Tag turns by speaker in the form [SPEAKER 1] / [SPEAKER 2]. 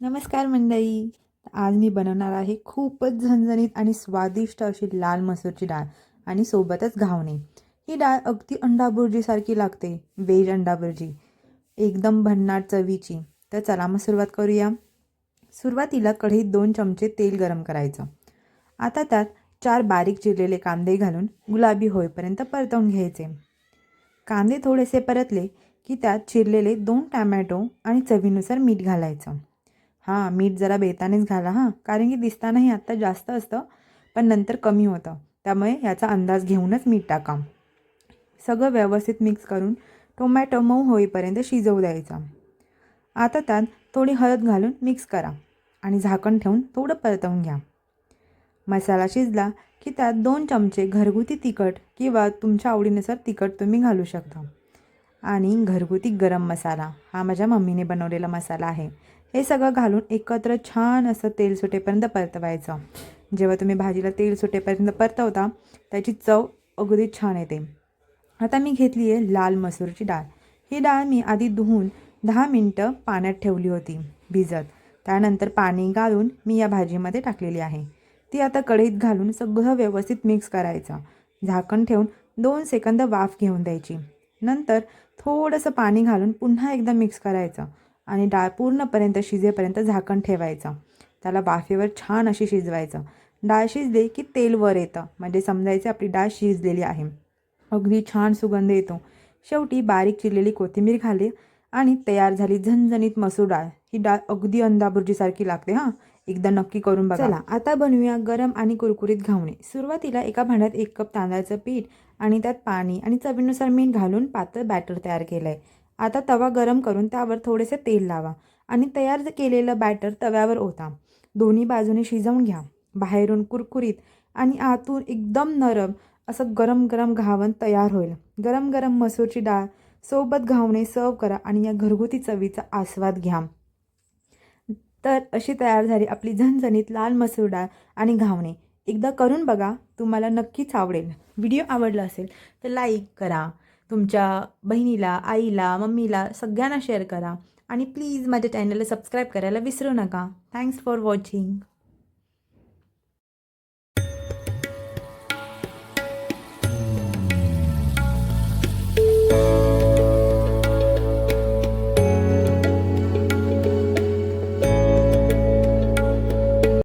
[SPEAKER 1] नमस्कार मंडळी. आज मी बनवणार आहे खूपच झणझणीत आणि स्वादिष्ट अशी लाल मसूरची डाळ आणि सोबतच घावणे. ही डाळ अगदी अंडाबुर्जीसारखी लागते वेज अंडाबुर्जी एकदम भन्नाट चवीची. तर चला मग सुरुवात करूया. सुरुवातीला कढईत दोन चमचे तेल गरम करायचं. आता त्यात चार बारीक चिरलेले कांदे घालून गुलाबी होईपर्यंत परतवून घ्यायचे. कांदे थोडेसे परतले की त्यात चिरलेले दोन टॅमॅटो आणि चवीनुसार मीठ घालायचं. हां मीठ जरा बेतानेच घाला हां. कारण की दिसतानाही आत्ता जास्त असतं पण नंतर कमी होतं. त्यामुळे याचा अंदाज घेऊनच मीठ टाका. सगळं व्यवस्थित मिक्स करून टोमॅटो मऊ होईपर्यंत शिजवू द्यायचा. आता त्यात थोडी हळद घालून मिक्स करा आणि झाकण ठेवून थोडं परतवून घ्या. मसाला शिजला की त्यात दोन चमचे घरगुती तिखट किंवा तुमच्या आवडीनुसार तिखट तुम्ही घालू शकता. आणि घरगुती गरम मसाला हा माझ्या मम्मीने बनवलेला मसाला आहे. हे सगळं घालून एकत्र छान असं तेल सुटेपर्यंत परतवायचं. जेव्हा तुम्ही भाजीला तेल सुटेपर्यंत परतवता त्याची चव अगदी छान येते. आता मी घेतली आहे लाल मसूरची डाळ. ही डाळ मी आधी धुवून दहा मिनटं पाण्यात ठेवली होती भिजत. त्यानंतर पाणी घालून मी या भाजीमध्ये टाकलेली आहे. ती आता कढईत घालून सगळं व्यवस्थित मिक्स करायचं. झाकण ठेवून दोन सेकंद वाफ घेऊन द्यायची. नंतर थोडंसं पाणी घालून पुन्हा एकदा मिक्स करायचं. आणि डाळ पूर्णपर्यंत शिजेपर्यंत झाकण ठेवायचं. त्याला वाफेवर छान अशी शिजवायचं. डाळ शिजली की तेल वर येतं. म्हणजे समजायचं आपली डाळ शिजलेली आहे. अगदी छान सुगंध येतो. शेवटी बारीक चिरलेली कोथिंबीर घाली आणि तयार झाली झणझणीत मसूर डाळ. ही डाळ अगदी अंदाबुर्जीसारखी लागते हां? एकदा नक्की करून बघा. चला आता बनवूया गरम आणि कुरकुरीत घावणे. सुरुवातीला एका भांड्यात एक कप तांदळाचं पीठ आणि त्यात पाणी आणि चवीनुसार मीठ घालून पातळ बॅटर तयार केलं आहे आता तवा गरम करून त्यावर थोडेसे तेल लावा आणि तयार केलेलं बॅटर तव्यावर ओता. दोन्ही बाजूने शिजवून घ्या. बाहेरून कुरकुरीत आणि आतून एकदम नरम असं गरम गरम घावण तयार होईल. गरम गरम मसूरची डाळ सोबत घावणे सर्व करा आणि या घरगुती चवीचा आस्वाद घ्या. तर अशी तयार झाली आपली झणझणीत लाल मसूर डाळ आणि घावणे. एकदा करून बघा तुम्हाला नक्कीच आवडेल. व्हिडिओ आवडला असेल तर लाईक करा. तुमच्या बहिणीला आईला मम्मीला सगळ्यांना शेअर करा. आणि प्लीज माझ्या चॅनलला सबस्क्राईब करायला विसरू नका. Thanks for watching